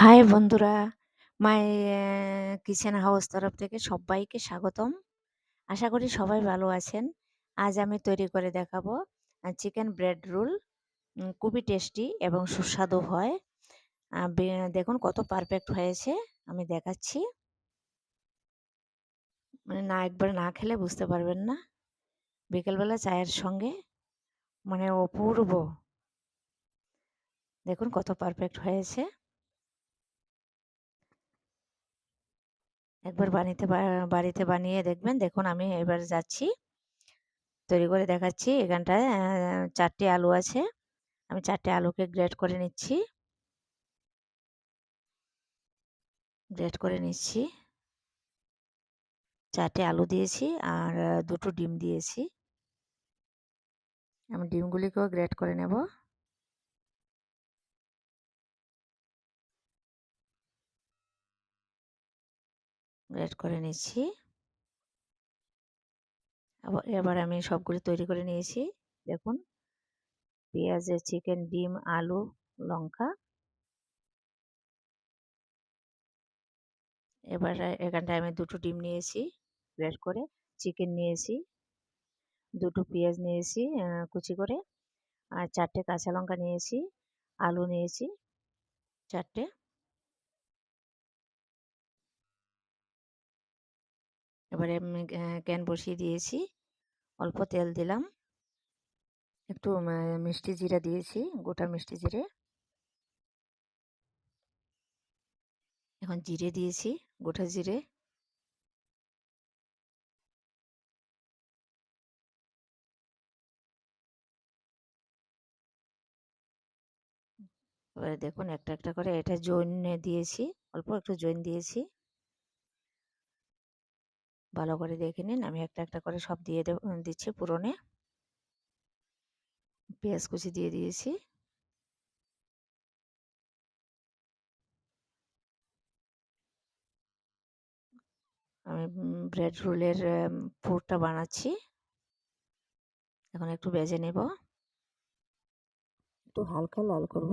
High বন্ধুরা, মাই kitchen house তরফ থেকে সবাইকে স্বাগতম। আশা করি সবাই ভালো আছেন। আজ আমি তৈরি করে দেখাবো চিকেন ব্রেড রোল। খুবই টেস্টি এবং সুস্বাদু হয়। দেখুন কত পারফেক্ট হয়েছে, আমি দেখাচ্ছি। মানে না, একবার না খেলে বুঝতে পারবেন না। বিকেলবেলা চায়ের সঙ্গে মানে অপূর্ব। দেখুন কত পারফেক্ট হয়েছে। একবার বানিতে বাড়িতে বানিয়ে দেখবেন। দেখুন আমি এবার যাচ্ছি, তৈরি করে দেখাচ্ছি। এখানটায় চারটে আলু আছে। আমি চারটে আলুকে গ্রেট করে নিচ্ছি। গ্রেট করে নিচ্ছি। চারটে আলু দিয়েছি আর, দুটো ডিম দিয়েছি। আমি ডিমগুলিকেও গ্রেট করে নেব। গ্রেট করে নিচ্ছি এবার আমি সবগুলি তৈরি করে নিয়েছি। দেখুন, পেঁয়াজে চিকেন ডিম, আলু, লঙ্কা। এবার এখানটায় আমি দুটো ডিম নিয়েছি গ্রেট করে চিকেন নিয়েছি। দুটো পেঁয়াজ নিয়েছি কুচি করে। আর চারটে কাঁচা লঙ্কা নিয়েছি, আলু নিয়েছি, চারটে। এবারে আমি ক্যান বসিয়ে দিয়েছি। অল্প তেল দিলাম। একটু মিষ্টি জিরা দিয়েছি, গোটা মিষ্টি জিরে। এখন জিরে দিয়েছি, গোটা জিরে। এবারে দেখুন, একটা একটা করে এটা জৈন দিয়েছি, অল্প একটু জৈন দিয়েছি। ভালো করে দেখে নিন। আমি একটা একটা করে সব দিয়ে দেব দিচ্ছি পুরনে। পেঁয়াজ কুচি দিয়ে দিয়েছি। আমি ব্রেড রোলের পুরটা বানাচ্ছি। এখন একটু বেজে নেব। একটু হালকা লাল করব।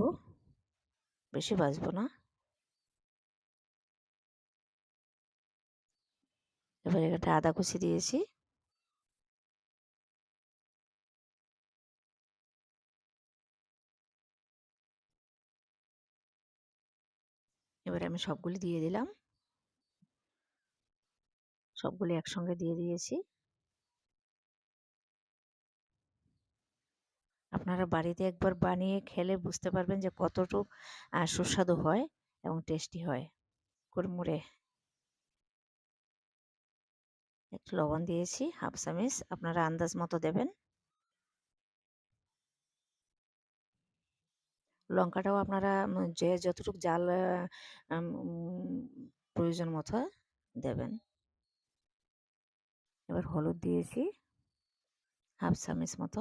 বেশি বাজবো না। এবার এখানটা আদা কুচি দিয়েছি। এবার আমি সবগুলি দিয়ে দিলাম। সবগুলি একসঙ্গে দিয়ে দিয়েছি। আপনারা বাড়িতে একবার বানিয়ে খেলে বুঝতে পারবেন যে কতটুকু সুস্বাদু হয় এবং টেস্টি হয়। কুড়মুড়ে একটু লবণ দিয়েছি, হাফ চামিচ। আপনারা আন্দাজ মতো দেবেন। লঙ্কাটাও আপনারা যে যতটুকু জাল প্রয়োজন মতো দেবেন। এবার হলুদ দিয়েছি, হাফ চামিচ মতো।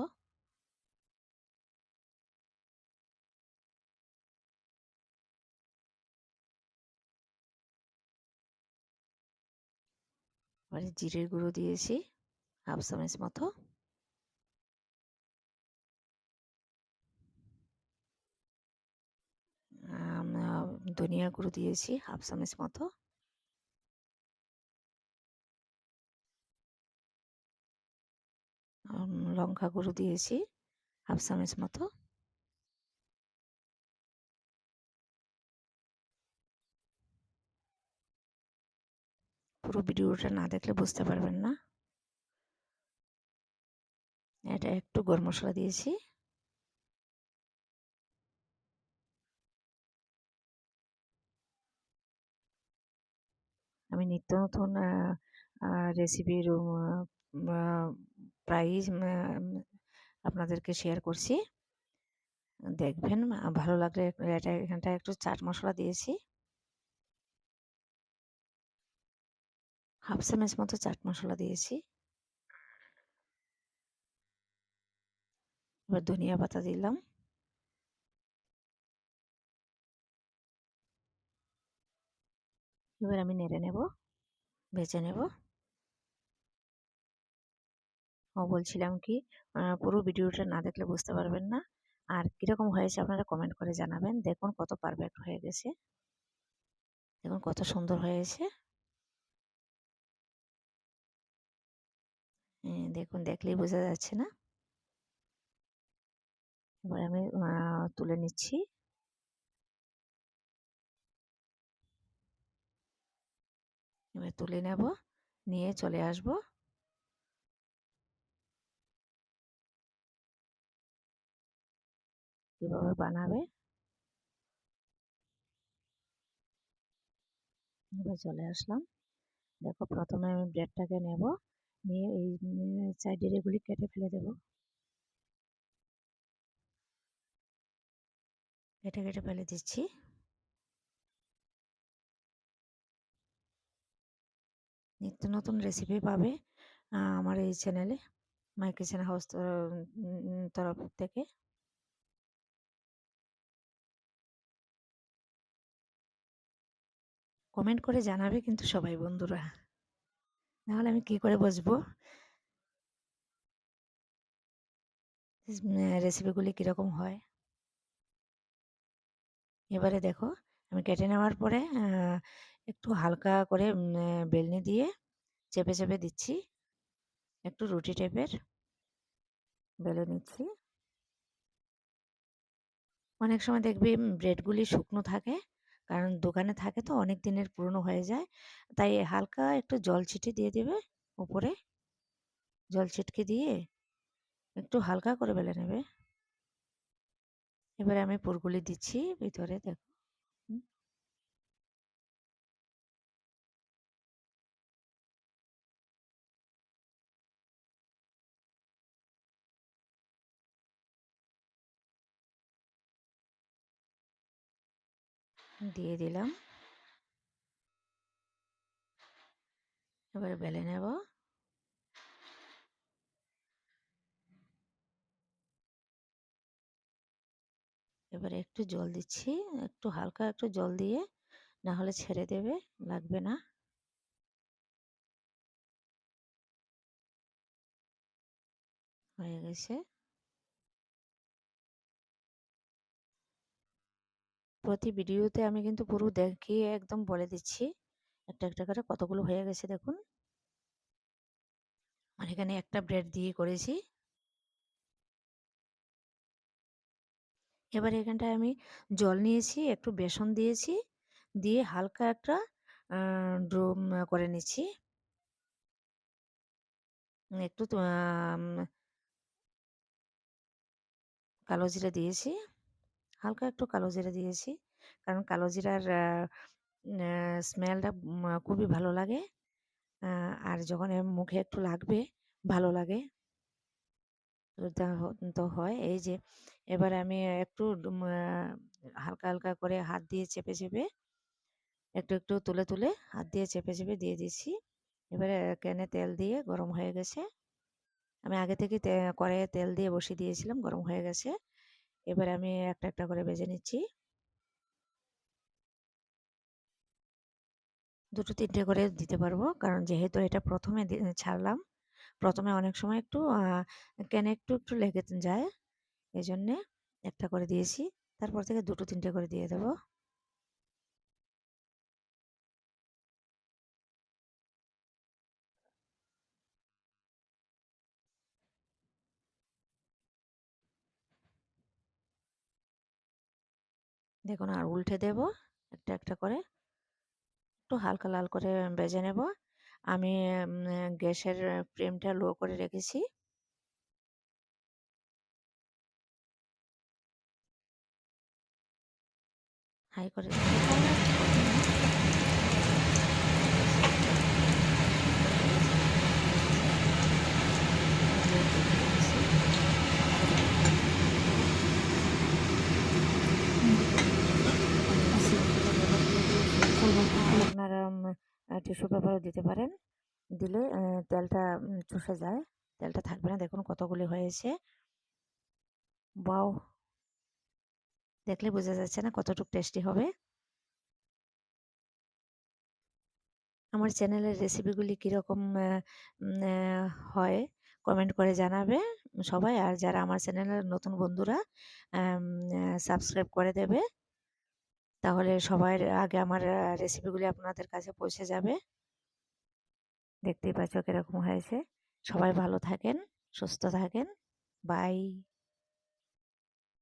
এবারে জিরের গুঁড়ো দিয়েছি, হাফ চামচ মতো। ধনিয়া গুঁড়ো দিয়েছি, হাফ চামচ মতো। লঙ্কা গুঁড়ো দিয়েছি, হাফ চামচ মতো। পুরো ভিডিওটা না দেখলে বুঝতে পারবেন না। এটা একটু গরম মশলা দিয়েছি। আমি নিত্য নতুন রেসিপির প্রাইজ আপনাদেরকে শেয়ার করছি। দেখবেন ভালো লাগলে এটা এখানটা একটু চাট মশলা দিয়েছি। হাফ চামচ মতো চাট মশলা দিয়েছি। এবার ধনিয়া পাতা দিলাম। এবার আমি নেড়ে নেব, ভেজে নেব। ও বলছিলাম কি পুরো ভিডিওটা না দেখলে বুঝতে পারবেন না। আর কীরকম হয়েছে আপনারা কমেন্ট করে জানাবেন। দেখুন কত পারফেক্ট হয়ে গেছে। দেখুন কত সুন্দর হয়েছে। দেখুন, দেখলেই বোঝা যাচ্ছে না? এবার আমি তুলে নিচ্ছি। এবার তুলে নেব, নিয়ে চলে আসব। কীভাবে বানাবে? এবার চলে আসলাম। দেখো, প্রথমে আমি ব্রেডটাকে নেব। নিয়ে এই সাইডের এগুলি কেটে ফেলে দেব। কেটে কেটে ফেলে দিচ্ছি। নিত্য নতুন রেসিপি পাবে আমার এই চ্যানেলে মাই কিচেন হাউস তরফ থেকে। কমেন্ট করে জানাবে কিন্তু সবাই বন্ধুরা। নাহলে আমি কি করে বসবো রেসিপিগুলি কীরকম হয়? এবারে দেখো, আমি কেটে নেওয়ার পরে একটু হালকা করে বেলনি দিয়ে চেপে চেপে দিচ্ছি। একটু রুটি টাইপের বেলে নিচ্ছি। অনেক সময় দেখবি ব্রেডগুলি শুকনো থাকে। কারণ দোকানে থাকে তো অনেক দিনের পুরনো হয়ে যায়। তাই হালকা একটু জল ছিটে দিয়ে দেবে উপরে জল ছিটকে দিয়ে একটু হালকা করে বেলে নেবে। এবারে আমি পুরগুলি দিচ্ছি ভিতরে, দেখো। দিয়ে দিলাম। এবারে বেলে নেব। এবারে একটু জল দিচ্ছি, একটু হালকা একটু জল দিয়ে, না হলে ছেড়ে দেবে, লাগবে না। হয়ে গেছে। প্রতি ভিডিওতে আমি কিন্তু পুরো দেখিয়ে একদম বলে দিচ্ছি। একটা একটা করে কতগুলো হয়ে গেছে দেখুন। আর এখানে একটা ব্রেড দিয়ে করেছি। এবার এখানটায় আমি জল নিয়েছি, একটু বেসন দিয়েছি, দিয়ে হালকা একটা ড্রো করে নিচ্ছি। একটু কালো জিরা দিয়েছি। হালকা একটু কালো জিরা দিয়েছি। কারণ কালো জিরার স্মেলটা খুবই ভালো লাগে। আর যখন মুখে একটু লাগবে, ভালো লাগে। তো হয়। এই যে, এবার আমি একটু হালকা হালকা করে হাত দিয়ে চেপে চেপে একটু একটু তুলে তুলে হাত দিয়ে চেপে চেপে দিয়ে দিচ্ছি এবারে ক্যানে তেল দিয়ে গরম হয়ে গেছে। আমি আগে থেকে কড়াইয়ে তেল দিয়ে বসিয়ে দিয়েছিলাম, গরম হয়ে গেছে। এবার আমি একটা একটা করে বেজে নিচ্ছি। দুটো, তিনটে করে দিতে পারব, কারণ যেহেতু এটা প্রথমে ছাড়লাম, প্রথমে অনেক সময় একটু কেন একটু একটু লেগে যায় এই জন্যে একটা করে দিয়েছি। তারপর থেকে দুটো, তিনটে করে দিয়ে দেবো। দেখুন, আর উল্টে দেব একটা একটা করে। একটু হালকা লাল করে বেজে নেব। আমি গ্যাসের ফ্লেমটা লো করে রেখেছি। হাই করে টিস্যু পেপারও দিতে পারেন। দিলে তেলটা চুষে যায়। তেলটা থাকবে না, দেখুন কতগুলি হয়েছে। বাও দেখলে বোঝা যাচ্ছে না কতটুকু টেস্টি হবে। আমার চ্যানেলের রেসিপিগুলি কীরকম হয় কমেন্ট করে জানাবে সবাই। আর যারা আমার চ্যানেলের নতুন বন্ধুরা সাবস্ক্রাইব করে দেবে তাহলে সবার আগে আমার রেসিপিগুলি আপনাদের কাছে পৌঁছে যাবে। দেখতেই পাচ্ছ কীরকম হয়েছে। সবাই ভালো থাকেন, সুস্থ থাকেন। বাই